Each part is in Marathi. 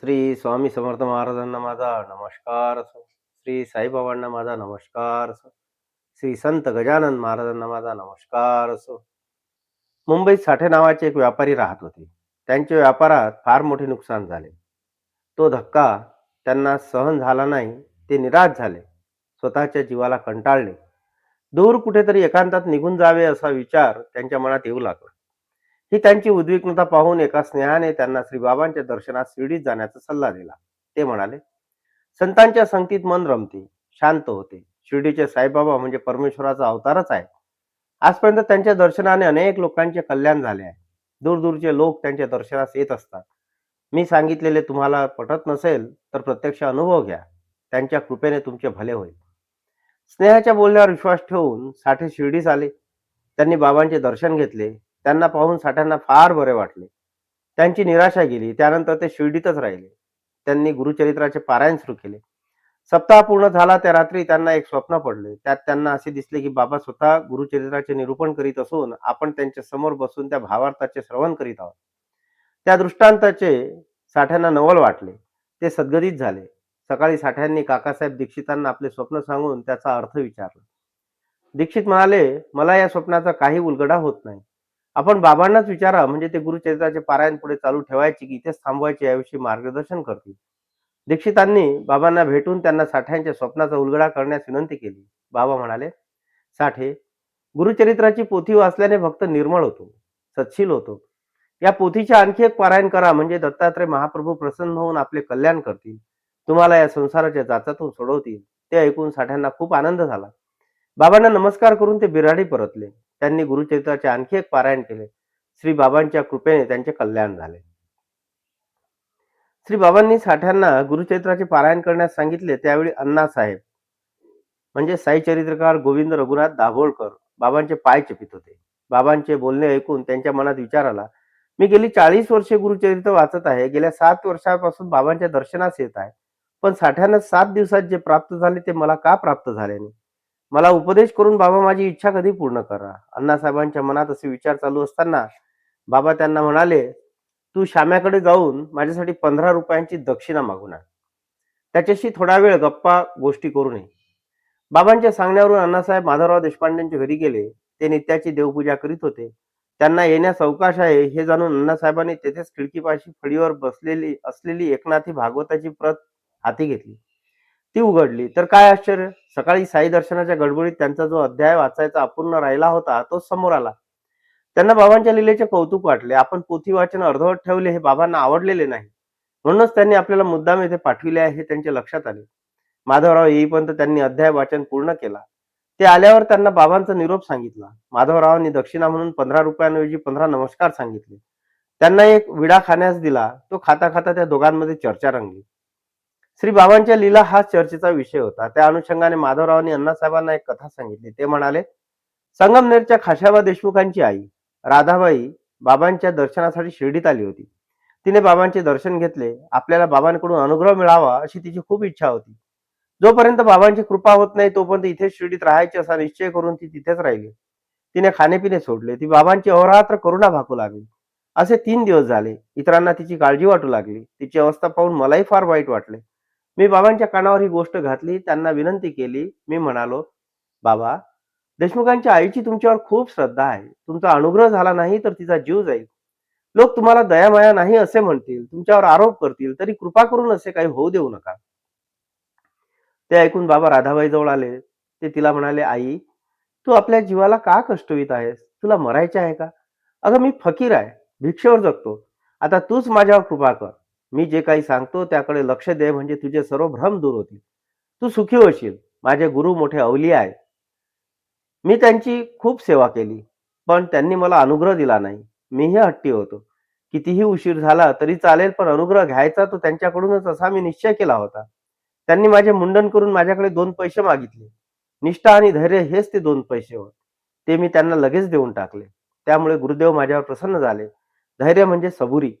श्री स्वामी समर्थ महाराजांना माझा नमस्कार असो. श्री साईबाबांना माझा नमस्कार असो. श्री संत गजानन महाराजांना माझा नमस्कार असो. मुंबईत साठे नावाचे एक व्यापारी राहत होते. त्यांच्या व्यापारात फार मोठे नुकसान झाले. तो धक्का त्यांना सहन झाला नाही ते निराश झाले. स्वतःच्या जीवाला कंटाळले. दूर कुठेतरी एकांतात निघून जावे असा विचार त्यांच्या मनात येऊ लागला. ही त्यांची उद्विग्नता पाहून एका स्नेहाने त्यांना श्रीबाबांच्या दर्शनात शिर्डीत जाण्याचा सल्ला दिला. ते म्हणाले संतांच्या संगतीत मन रमते शांत होते. शिर्डीचे साईबाबा म्हणजे परमेश्वराचा अवतारच आहे आजपर्यंत त्यांच्या दर्शनाने अनेक लोकांचे कल्याण झाले आहे. दूरदूरचे लोक त्यांच्या दर्शनास येत असतात. मी सांगितलेले तुम्हाला पटत नसेल तर प्रत्यक्ष अनुभव घ्या. त्यांच्या कृपेने तुमचे भले होईल. स्नेहाच्या बोलण्यावर विश्वास ठेवून साठे शिर्डीस आले. त्यांनी बाबांचे दर्शन घेतले. त्यांना पाहून साठ्यांना फार बरे वाटले. त्यांची निराशा गेली. त्यानंतर ते शिर्डीतच राहिले. त्यांनी गुरुचरित्राचे पारायण सुरू केले. सप्ताह पूर्ण झाला त्या रात्री त्यांना एक स्वप्न पडले. त्यात त्यांना असे दिसले की बाबा स्वतः गुरुचरित्राचे निरूपण करीत असून आपण त्यांच्यासमोर बसून त्या भावार्थाचे श्रवण करीत आहोत. त्या दृष्टांताचे साठ्यांना नवल वाटले. ते सद्गतीत झाले. सकाळी साठ्यांनी काकासाहेब दीक्षितांना आपले स्वप्न सांगून त्याचा अर्थ विचारला. दीक्षित म्हणाले मला या स्वप्नाचा काही उलगडा होत नाही. आपण बाबांनाच विचारा म्हणजे ते गुरुचरित्राचे पारायण पुढे चालू ठेवायचे की इथेच थांबवायचे याविषयी मार्गदर्शन करतील. दीक्षितांनी बाबांना भेटून त्यांना साठ्यांच्या स्वप्नाचा उलगडा करण्यास विनंती केली. बाबा म्हणाले साठे गुरुचरित्राची पोथी वाचल्याने भक्त निर्मळ होतो सत्शील होतो. या पोथीचे आणखी एक पारायण करा म्हणजे दत्तात्रय महाप्रभू प्रसन्न होऊन आपले कल्याण करतील. तुम्हाला या संसाराच्या जाचातून सोडवतील. ते ऐकून साठ्यांना खूप आनंद झाला. बाबांना नमस्कार करून ते बिराडी परतले. त्यांनी गुरुचरित्राचे आणखी एक पारायण केले. श्री बाबांच्या कृपेने त्यांचे कल्याण झाले. श्री बाबांनी साठ्यांना गुरुचरित्राचे पारायण करण्यास सांगितले त्यावेळी अण्णा साहेब म्हणजे साई चरित्रकार गोविंद रघुनाथ दाभोळकर बाबांचे पाय चपित होते. बाबांचे बोलणे ऐकून त्यांच्या मनात विचार आला मी गेली चाळीस वर्षे गुरुचरित्र वाचत आहे गेल्या सात वर्षापासून बाबांच्या दर्शनास येत आहे पण साठ्यांना सात दिवसात जे प्राप्त झाले ते मला का प्राप्त झाले नाही? मला उपदेश करून बाबा माझी इच्छा कधी पूर्ण करा. अण्णासाहेबांच्या मनात असे विचार चालू असताना बाबा त्यांना म्हणाले तू श्याम्याकडे जाऊन माझ्यासाठी पंधरा रुपयांची दक्षिणा मागून आण. त्याच्याशी थोडा वेळ गप्पा गोष्टी करू नये. बाबांच्या सांगण्यावरून अण्णासाहेब माधवराव देशपांडेंच्या घरी गेले. ते नित्याची देवपूजा करीत होते. त्यांना येण्यास अवकाश आहे हे जाणून अण्णासाहेबांनी तेथेच खिडकीपाशी फळीवर बसलेली असलेली एकनाथी भागवताची प्रत हाती घेतली. ती उघडली. तर काय आश्चर्य? सकाळी साई दर्शनाच्या गडबडीत त्यांचा जो अध्याय वाचायचा अपूर्ण राहिला होता तो समोर आला. त्यांना बाबांच्या लिलेचे कौतुक वाटले. आपण पोथी वाचन अर्धवट ठेवले हे बाबांना आवडलेले नाही. म्हणूनच त्यांनी आपल्याला मुद्दाम येथे पाठविले आहे हे त्यांच्या लक्षात आले. माधवराव येईपर्यंत त्यांनी अध्याय वाचन पूर्ण केला. ते आल्यावर त्यांना बाबांचा निरोप सांगितला. माधवरावांनी दक्षिणा म्हणून पंधरा रुपयांऐवजी पंधरा नमस्कार सांगितले. त्यांना एक विडा खाण्यास दिला. तो खाता खाता त्या दोघांमध्ये चर्चा रंगली. श्री बाबांच्या लीला हा चर्चेचा विषय होता. त्या अनुषंगाने माधवरावांनी अण्णासाहेबांना एक कथा सांगितली. ते म्हणाले संगमनेरच्या खाशाबा देशमुखांची आई राधाबाई बाबांच्या दर्शनासाठी शिर्डीत आली होती. तिने बाबांचे दर्शन घेतले. आपल्याला बाबांकडून अनुग्रह मिळावा अशी तिची खूप इच्छा होती. जोपर्यंत बाबांची कृपा होत नाही तोपर्यंत इथे शिर्डीत राहायची असा निश्चय करून ती तिथेच राहिली. तिने खाणेपिणे सोडले. ती बाबांची अहोरात्र करुणा भाकू लागली. असे तीन दिवस झाले. इतरांना तिची काळजी वाटू लागली. तिची अवस्था पाहून मलाही फार वाईट वाटले. मी बाबांच्या कानावर ही गोष्ट घातली त्यांना विनंती केली. मी म्हणालो बाबा देशमुखांच्या आईची तुमच्यावर खूप श्रद्धा आहे. तुमचा अनुग्रह झाला नाही तर तिचा जीव जाईल. लोक तुम्हाला दयामाया नाही असे म्हणतील. तुमच्यावर आरोप करतील. तरी कृपा करून असे काही होऊ देऊ नका. ते ऐकून बाबा राधाबाई जवळ आले. ते तिला म्हणाले आई तू आपल्या जीवाला का कष्टवीत आहेस? तुला मरायचे आहे का? अगं मी फकीर आहे. भिक्षेवर जगतो. आता तूच माझ्यावर कृपा कर. मी जे काही सांगतो त्याकडे लक्ष दे म्हणजे तुझे सर्व भ्रम दूर होतील. तू सुखी होशील. माझे गुरु मोठे अवली आहे मी त्यांची खूप सेवा केली पण त्यांनी मला अनुग्रह दिला नाही. मीही हट्टी होतो. कितीही उशीर झाला तरी चालेल पण अनुग्रह घ्यायचा तो त्यांच्याकडूनच असा मी निश्चय केला होता. त्यांनी माझे मुंडन करून माझ्याकडे दोन पैसे मागितले. निष्ठा आणि धैर्य हेच ते दोन पैसे होत. ते मी त्यांना लगेच देऊन टाकले. त्यामुळे गुरुदेव माझ्यावर प्रसन्न झाले. धैर्य म्हणजे सबुरी.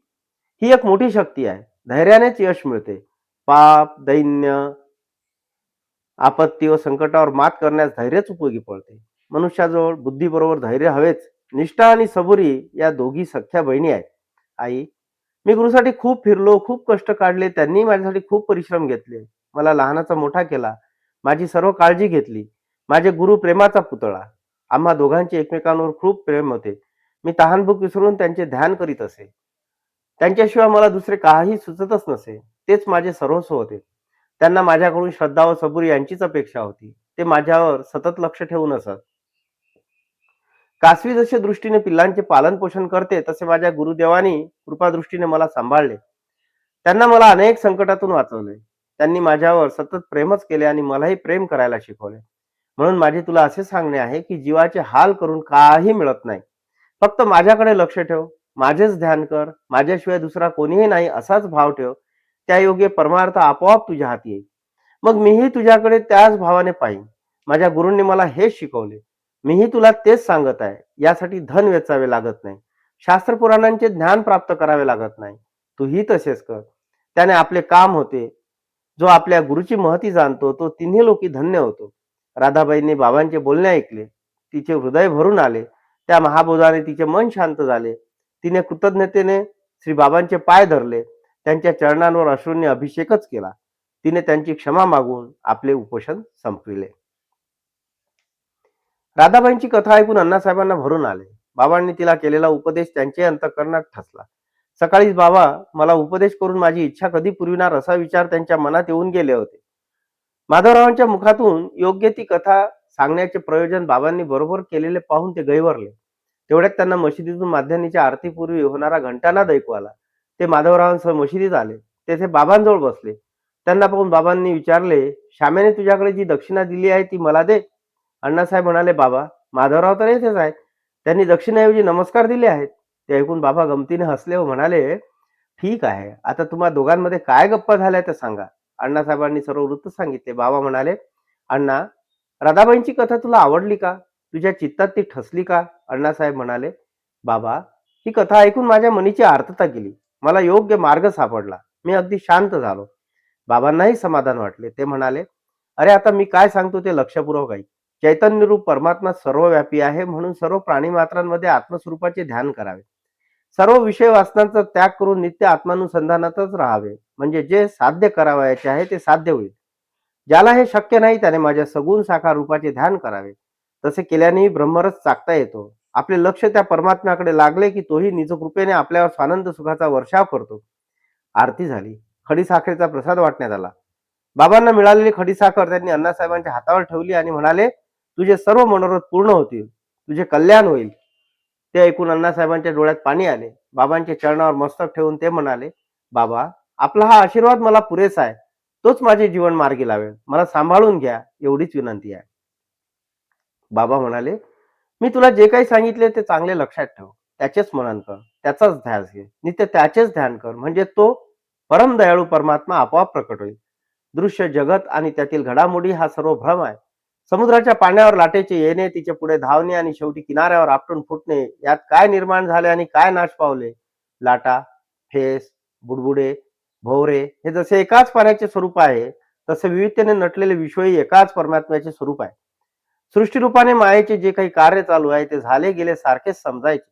ही एक मोठी शक्ती आहे धैर्यानेच यश मिळते पाप दैन्य आपत्ती व संकटावर मात करण्यास धैर्यच उपयोगी पडते मनुष्याजवळ बुद्धीबरोबर धैर्य हवेच निष्ठा आणि सबुरी या दोघी सख्या बहिणी आहेत आई मी गुरुसाठी खूप फिरलो, खूप कष्ट काढले. त्यांनी माझ्यासाठी खूप परिश्रम घेतले. मला लहानाचा मोठा केला. माझी सर्व काळजी घेतली. माझे गुरु प्रेमाचा पुतळा. आम्हा दोघांचे एकमेकांवर खूप प्रेम होते. मी तहानभूक विसरून त्यांचे ध्यान करीत असे. त्यांच्याशिवाय मला दुसरे काही सुचतच नसे. तेच माझे सर्वस्व होते. त्यांना माझ्याकडून श्रद्धा व सबुरी यांचीच अपेक्षा होती. ते माझ्यावर सतत लक्ष ठेवून असत. कासवी जसे दृष्टीने पिल्लांचे पालन पोषण करते तसे माझ्या गुरुदेवानी कृपादृष्टीने मला सांभाळले. त्यांना मला अनेक संकटातून वाचवले. त्यांनी माझ्यावर सतत प्रेमच केले आणि मलाही प्रेम करायला शिकवले. म्हणून माझे तुला असे सांगणे आहे की जीवाचे हाल करून काही मिळत नाही. फक्त माझ्याकडे लक्ष ठेव. माझेच ध्यान कर. माझ्याशिवाय दुसरा कोणीही नाही असाच भाव ठेव. त्या योग्य परमार्थ आपोआप तुझ्या हाती येईल. मग मीही तुझ्याकडे त्याच भावाने पाहीन. माझ्या गुरूंनी मला हेच शिकवले. मीही तुला तेच सांगत आहे. यासाठी धन वेचावे लागत नाही. शास्त्र पुराणांचे ज्ञान प्राप्त करावे लागत नाही. तूही तसेच कर. त्याने आपले काम होते. जो आपल्या गुरुची महती जाणतो तो तिन्ही लोकी धन्य होतो. राधाबाईंनी बाबांचे बोलणे ऐकले. तिचे हृदय भरून आले. त्या महाबोधाने तिचे मन शांत झाले. तिने कृतज्ञतेने श्री बाबांचे पाय धरले. त्यांच्या चरणांवर अश्रूंनी अभिषेकच केला. तिने त्यांची क्षमा मागून आपले उपोषण संपविले. राधाबाईंची कथा ऐकून अण्णासाहेबांना भरून आले. बाबांनी तिला केलेला उपदेश त्यांच्या अंतःकरणात ठसला. सकाळीच बाबा मला उपदेश करून माझी इच्छा कधी पुरविणार असा विचार त्यांच्या मनात येऊन गेले होते. माधवरावांच्या मुखातून योग्य ती कथा सांगण्याचे प्रयोजन बाबांनी बरोबर केलेले पाहून ते गैवरले तेवढ्यात त्यांना मशिदीतून माध्यान्हीच्या आरतीपूर्वी होणारा घंटानाद ऐकू आला. ते माधवरावांसह मशिदीत आले. तेथे बाबांजवळ बसले. त्यांना पाहून बाबांनी विचारले, श्यामेने तुझ्याकडे जी दक्षिणा दिली आहे ती मला दे. अण्णासाहेब म्हणाले, बाबा माधवराव तर येथेच आहेत. त्यांनी दक्षिणेऐवजी नमस्कार दिले आहेत. ते ऐकून बाबा गमतीने हसले व म्हणाले, ठीक आहे. आता तुम्हा दोघांमध्ये काय गप्पा झाल्या ते सांगा. अण्णासाहेबांनी सर्व वृत्त सांगितले. बाबा म्हणाले, अण्णा राधाबाईंची कथा तुला आवडली का? तुझ्या चित्तात ती ठसली का? अण्णासाहेब म्हणाले, बाबा ही कथा ऐकून माझ्या मनीची आर्तता गेली. मला योग्य मार्ग सापडला. मी अगदी शांत झालो. बाबांनाही समाधान वाटले. ते म्हणाले, अरे आता मी काय सांगतो ते लक्षपूर्वक ऐक. चैतन्य रूप परमात्मा सर्वव्यापी आहे म्हणून सर्व प्राणीमात्रांमध्ये आत्मस्वरूपाचे ध्यान करावे. सर्व विषय वासनांचा त्याग करून नित्य आत्मानुसंधानातच राहावे. म्हणजे जे साध्य करावयाचे आहे ते साध्य होईल. ज्याला हे शक्य नाही त्याने माझ्या सगुण साकार रूपाचे ध्यान करावे. तसे केल्यानेही ब्रह्मरस चाकता येतो. आपले लक्ष त्या परमात्म्याकडे लागले की तोही निजकृपेने आपल्यावर स्वानंद सुखाचा वर्षाव करतो. आरती झाली. खडीसाखरेचा प्रसाद वाटण्यात आला. बाबांना मिळालेली खडीसाखर त्यांनी अण्णासाहेबांच्या हातावर ठेवली आणि म्हणाले, तुझे सर्व मनोरथ पूर्ण होतील. तुझे कल्याण होईल. ते ऐकून अण्णासाहेबांच्या डोळ्यात पाणी आले. बाबांच्या चरणावर मस्तक ठेवून ते म्हणाले, बाबा आपला हा आशीर्वाद मला पुरेसा आहे. तोच माझे जीवन मार्गी लावेल. मला सांभाळून घ्या एवढीच विनंती आहे. बाबा म्हणाले, मी तुला जे काही सांगितले ते चांगले लक्षात ठेव. त्याचेच मनन कर. त्याचाच ध्यास घे. नित्य त्याचेच ध्यान कर. म्हणजे तो परम दयाळू परमात्मा आपोआप प्रकट होईल. दृश्य जगत आणि त्यातील घडामोडी हा सर्व भ्रम आहे. समुद्राच्या पाण्यावर लाटेचे येणे, तिचे पुढे धावणे आणि शेवटी किनाऱ्यावर आपटून फुटणे यात काय निर्माण झाले आणि काय नाश पावले? लाटा, फेस, बुडबुडे, भोवरे हे जसे एकाच पाण्याचे स्वरूप आहे, तसे विविधतेने नटलेले विश्वही एकाच परमात्म्याचे स्वरूप आहे. सृष्टीरूपाने मायेचे जे काही कार्य चालू आहे ते झाले गेले सारखेच समजायचे.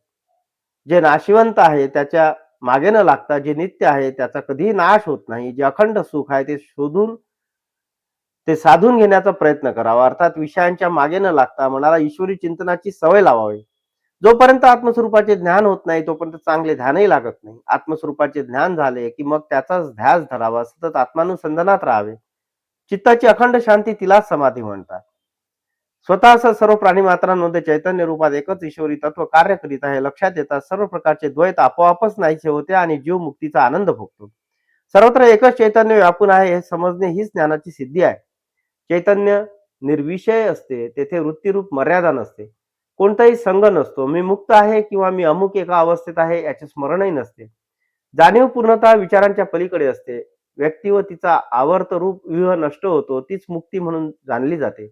जे नाशिवंत आहे त्याच्यामागे न लागता जे नित्य आहे त्याचा कधीही नाश होत नाही. जे अखंड सुख आहे ते शोधून ते साधून घेण्याचा प्रयत्न करावा. अर्थात विषयांच्या मागे न लागता मनाला ईश्वरी चिंतनाची सवय लावावी. जोपर्यंत आत्मस्वरूपाचे ज्ञान होत नाही तोपर्यंत चांगले ध्यानही लागत नाही. आत्मस्वरूपाचे ज्ञान झाले की मग त्याचाच ध्यास धरावा. सतत आत्मानुसंधानात राहावे. चित्ताची अखंड शांती तिलाच समाधी म्हणतात. स्वतःच सर्व प्राणीमात्रांमध्ये चैतन्य रूपात एकच ईश्वरी तत्व कार्य करीत आहे लक्षात येतात सर्व प्रकारचे द्वैत आपोआपच नाहीसे होते आणि जीव मुक्तीचा आनंद भोगतो. सर्वत्र एकच चैतन्य व्यापून आहे हे समजणे हीच ज्ञानाची सिद्धी आहे. चैतन्य निर्विषय असते. तेथे वृत्तीरूप मर्यादा नसते. कोणताही संग नसतो. मी मुक्त आहे किंवा मी अमुक एका अवस्थेत आहे याचे स्मरणही नसते. जाणीव पूर्णतः विचारांच्या पलीकडे असते. व्यक्ती व तिचा आवर्त रूप व्यूह नष्ट होतो. तीच मुक्ती म्हणून जाणली जाते.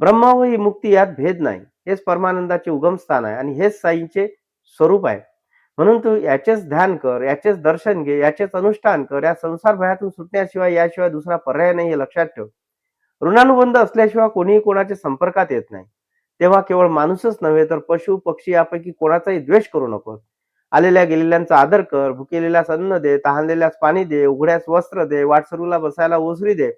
ब्रह्म व ही मुक्ती यात भेद नाही. हेच परमानंदाचे उगमस्थान आहे आणि हेच साईंचे स्वरूप आहे. म्हणून तू याचेच ध्यान कर, याचेच दर्शन घे, याचेच अनुष्ठान कर. या संसार भयातून सुटण्याशिवाय याशिवाय दुसरा पर्याय नाही हे लक्षात ठेव. ऋणानुबंध असल्याशिवाय कोणीही कोणाच्या संपर्कात येत नाही. तेव्हा केवळ माणूसच नव्हे तर पशु, पक्षी यापैकी कोणाचाही द्वेष करू नको आलेल्या गेलेल्यांचा आदर कर भुकेलेल्यास अन्न दे तहानलेल्यास पाणी दे उघड्यास वस्त्र दे वाटसरूला बसायला ओसरी दे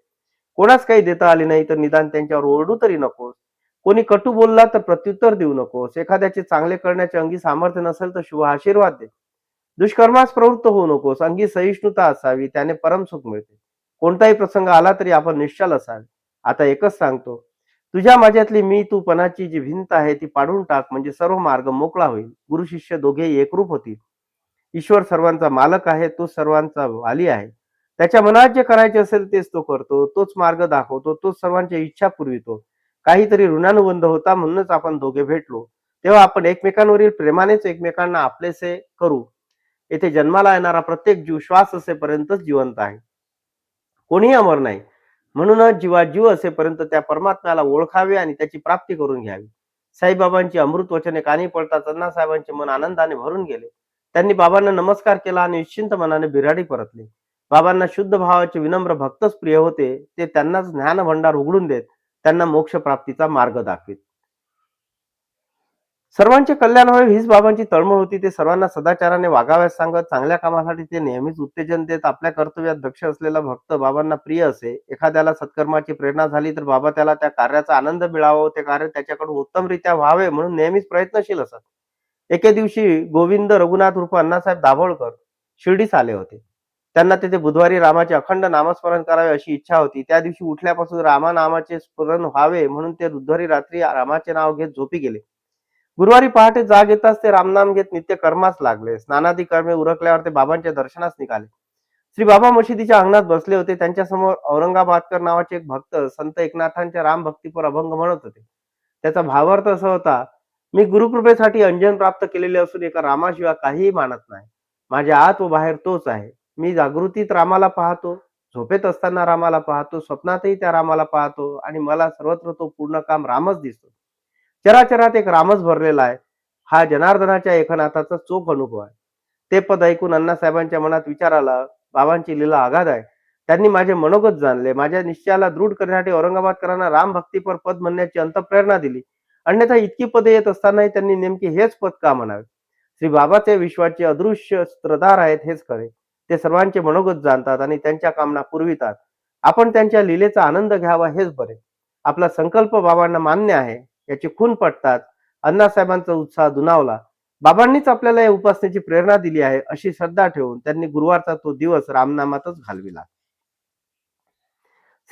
कोणास काही देता आले नाही तर निदान त्यांच्यावर ओरडू तरी नकोस. कोणी कटू बोलला तर प्रत्युत्तर देऊ नकोस. एखाद्याचे चांगले करण्याचे अंगी सामर्थ्य नसेल तर शुभ आशीर्वाद दे. दुष्कर्मास प्रवृत्त होऊ नकोस. अंगी सहिष्णुता असावी. त्याने परम सुख मिळते. कोणताही प्रसंग आला तरी आपण निश्चल असावे. आता एकच सांगतो. तुझ्या माझ्यातली मी तू पणाची जी भिंत आहे ती पाडून टाक म्हणजे सर्व मार्ग मोकळा होईल. गुरु शिष्य दोघे एकरूप होतील. ईश्वर सर्वांचा मालक आहे. तो सर्वांचा वाली आहे. त्याच्या मनात जे करायचे असेल तेच तो करतो तोच मार्ग दाखवतो तोच सर्वांच्या इच्छा पुरवितो. काहीतरी ऋणानुबंध होता म्हणूनच आपण दोघे भेटलो. तेव्हा आपण एकमेकांवरील प्रेमानेच एकमेकांना आपलेसे करू. येथे जन्माला येणारा प्रत्येक जीव श्वास असेपर्यंतच जिवंत आहे. कोणीही अमर नाही. म्हणूनच जीवा जीव असेपर्यंत त्या परमात्म्याला ओळखावे आणि त्याची प्राप्ती करून घ्यावी. साईबाबांची अमृत वचने कानी पडताच साहेबांचे मन आनंदाने भरून गेले. त्यांनी बाबांना नमस्कार केला आणि निश्चिंत मनाने बिराडी परतली. बाबांना शुद्ध भावाचे विनम्र भक्तच प्रिय होते ते त्यांनाच ज्ञान भंडार उघडून देत त्यांना मोक्ष प्राप्तीचा मार्ग दाखवित. सर्वांचे कल्याण व्हावे हीच बाबांची तळमळ होती. ते सर्वांना सदाचाराने वागाव्यास सांगत चांगल्या कामासाठी ते नेहमीच उत्तेजन देत आपल्या कर्तव्यात दक्ष असलेला भक्त बाबांना प्रिय असे. एखाद्याला सत्कर्माची प्रेरणा झाली तर बाबा त्याला त्या कार्याचा आनंद मिळावा ते कार्य त्याच्याकडून उत्तमरित्या व्हावे म्हणून नेहमीच प्रयत्नशील असत. एके दिवशी गोविंद रघुनाथ रूप अण्णासाहेब दाभोळकर शिर्डीस आले होते. त्यांना तेथे बुधवारी रामाचे अखंड नामस्मरण करावे अशी इच्छा होती. त्या दिवशी उठल्यापासून रामा नामाचे स्मरण व्हावे म्हणून ते बुधवारी रात्री रामाचे नाव घेत झोपी गेले. गुरुवारी पहाटे जाग येताच ते रामनाम घेत नित्य कर्मास लागले. स्नानादी कर्मे उरकल्यावर ते बाबांच्या दर्शनास निघाले. श्री बाबा मशिदीच्या अंगणात बसले होते. त्यांच्यासमोर औरंगाबादकर नावाचे एक भक्त संत एकनाथांच्या राम भक्तीपर अभंग म्हणत होते. त्याचा भावार्थ असा होता मी गुरुकृपेसाठी अंजन प्राप्त केलेले असून एका रामाशिवाय काहीही मानत नाही. माझ्या आत व बाहेर तोच आहे. मी जागृतीत रामाला पाहतो झोपेत असताना रामाला पाहतो स्वप्नातही त्या रामाला पाहतो आणि मला सर्वत्र तो पूर्ण काम रामच दिसतो. चराचरात एक रामच भरलेला आहे. हा जनार्दनाच्या एकनाथाचा चोख अनुभव आहे. ते पद ऐकून अण्णासाहेबांच्या मनात विचार आला बाबांची लीला आघात आहे. त्यांनी माझे मनोगत जाणले. माझ्या निश्चयाला दृढ करण्यासाठी औरंगाबादकरांना राम भक्तीपर पद म्हणण्याची अंतप्रेरणा दिली. अन्यथा इतकी पदे येत असतानाही त्यांनी नेमके हेच पद का म्हणावे? श्री बाबाचे विश्वाचे अदृश्य स्त्रधार आहेत हेच खरे. ते सर्वांचे मनोगत जाणतात आणि त्यांच्या कामना पुरवितात. आपण त्यांच्या लिलेचा आनंद घ्यावा हेच बरे. आपला संकल्प बाबांना मान्य आहे याची खून पटतात अण्णासाहेबांचा उत्साह दुनावला बाबांनीच आपल्याला या उपासनेची प्रेरणा दिली आहे अशी श्रद्धा ठेवून त्यांनी गुरुवारचा तो दिवस रामनामातच घालविला.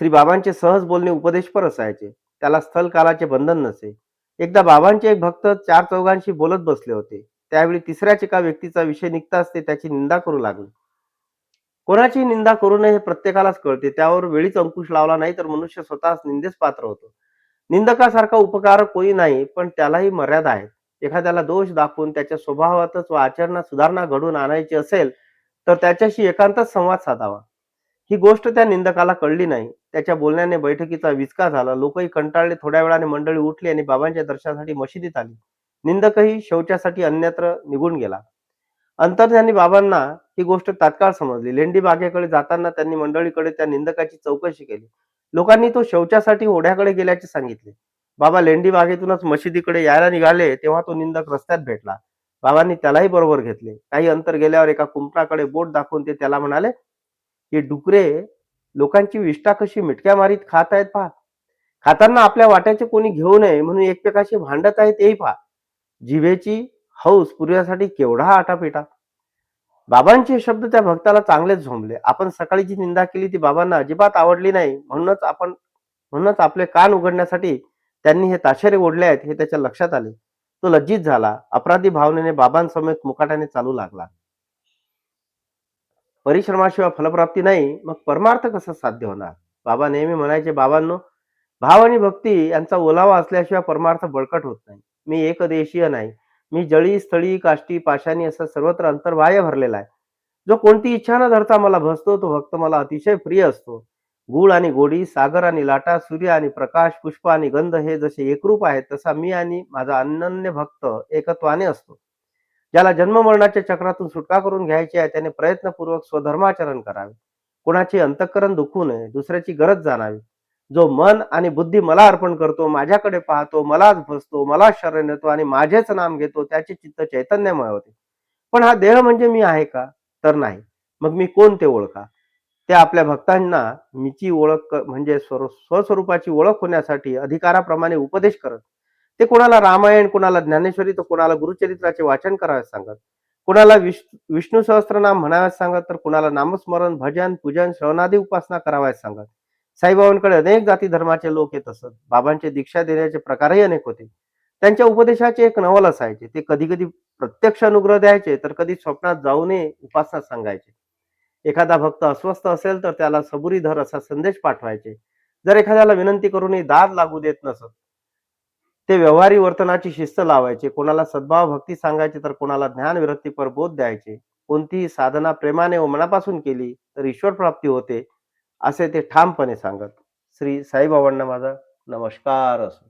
श्री बाबांचे सहज बोलणे उपदेशपर असायचे. त्याला स्थल कालाचे बंधन नसे. एकदा बाबांचे एक भक्त चार चौघांशी बोलत बसले होते. त्यावेळी तिसऱ्याच एका व्यक्तीचा विषय निघताच ते त्याची निंदा करू लागले. कोणाची निंदा करू नये हे प्रत्येकालाच कळते. त्यावर वेळीच अंकुश लावला नाही तर मनुष्य स्वतःच निंदेस पात्र होतो. निंदकासारखा उपकार कोणी नाही पण त्यालाही मर्यादा आहे एखाद्याला दोष दाखवून त्याच्या स्वभावातच व आचरणात सुधारणा घडून आणायची असेल तर त्याच्याशी एकांतच संवाद साधावा. ही गोष्ट त्या निंदकाला कळली नाही. त्याच्या बोलण्याने बैठकीचा विचका झाला. लोकही कंटाळले. थोड्या वेळाने मंडळी उठली आणि बाबांच्या दर्शनासाठी मशिदीत आली. निंदकही शौचासाठी अन्यत्र निघून गेला. अंतर्ध्यानी बाबांना ही गोष्ट तात्काळ समजली. लेंडी बागेकडे जाताना त्यांनी मंडळीकडे त्या निंदकाची चौकशी केली. लोकांनी तो शौचासाठी ओढ्याकडे गेल्याचे सांगितले. बाबा लेंडी बागेतूनच मशिदीकडे यायला निघाले तेव्हा तो निंदक रस्त्यात भेटला. बाबांनी त्यालाही बरोबर घेतले. काही अंतर गेल्यावर एका कुंपणाकडे बोट दाखवून ते त्याला म्हणाले हे डुकरे लोकांची विष्ठा कशी मिटक्या मारीत खात आहेत पहा. खाताना आपल्या वाट्याचे कोणी घेऊ नये म्हणून एकमेकाशी भांडत आहेत तेही पहा. जिभेची हो, हौस पुरवण्यासाठी केवढा आटापिटा. बाबांचे शब्द त्या भक्ताला चांगलेच झोंबले. आपण सकाळी जी निंदा केली ती बाबांना अजिबात आवडली नाही. म्हणूनच आपण म्हणूनच आपले कान उघडण्यासाठी त्यांनी हे ताशेरे ओढले आहेत हे त्याच्या लक्षात आले. तो लज्जित झाला. अपराधी भावनेने बाबांसमेत मुकाट्याने चालू लागला. परिश्रमाशिवाय फलप्राप्ती नाही. मग परमार्थ कसं साध्य होणार? बाबा नेहमी म्हणायचे बाबांनो भाव आणि भक्ती यांचा ओलावा असल्याशिवाय परमार्थ बळकट होत नाही. मी एकदेशीय नाही. मी जळी स्थळी काष्टी पाशानी असं सर्वत्र अंतर्बाह्य भरलेला आहे. जो कोणती इच्छा न धरता मला भसतो तो भक्त मला अतिशय प्रिय असतो. गुळ आणि गोडी सागर आणि लाटा सूर्य आणि प्रकाश पुष्प आणि गंध हे जसे एकरूप आहेत तसा मी आणि माझा अनन्य भक्त एकत्वाने असतो. ज्याला जन्म मरणाच्या चक्रातून सुटका करून घ्यायची आहे त्याने प्रयत्नपूर्वक स्वधर्माचरण करावे. कोणाचे अंतःकरण दुखू नये दुसऱ्याची गरज जाणावी. जो मन आणि बुद्धी मला अर्पण करतो माझ्याकडे पाहतो मलाच भसतो मला शरण येतो आणि माझेच नाम घेतो त्याचे चित्त चैतन्यमय होते. पण हा देह म्हणजे मी आहे का? तर नाही. मग मी कोण ते ओळखा? ते आपल्या भक्तांना मीची ओळख म्हणजे स्वस्वरूपाची ओळख होण्यासाठी अधिकाराप्रमाणे उपदेश करत. ते कोणाला रामायण कोणाला ज्ञानेश्वरी तर कोणाला गुरुचरित्राचे वाचन करावे सांगत. कोणाला विष विष्णू सहस्त्रनाम म्हणाव्यास सांगत तर कोणाला नामस्मरण भजन पूजन श्रवणादी उपासना करावयास सांगत. साईबाबांकडे अनेक जाती धर्माचे लोक येत असत. बाबांचे दीक्षा देण्याचे प्रकारही अनेक होते. त्यांच्या उपदेशाचे एक नवल असायचे. ते कधी कधी प्रत्यक्ष अनुग्रह द्यायचे तर कधी स्वप्नात जाऊ नये उपासना सांगायचे. एखादा भक्त अस्वस्थ असेल तर त्याला सबुरी धर असा संदेश पाठवायचे. जर एखाद्याला विनंती करूनही दाद लागू देत नसत ते व्यवहारी वर्तनाची शिस्त लावायचे. कोणाला सद्भाव भक्ती सांगायचे तर कोणाला ज्ञान विरक्तीपर बोध द्यायचे. कोणतीही साधना प्रेमाने व मनापासून केली तर ईश्वर प्राप्ती होते. असे ते ठामपणे सांगत श्री साईबाबांना माझा नमस्कार असो.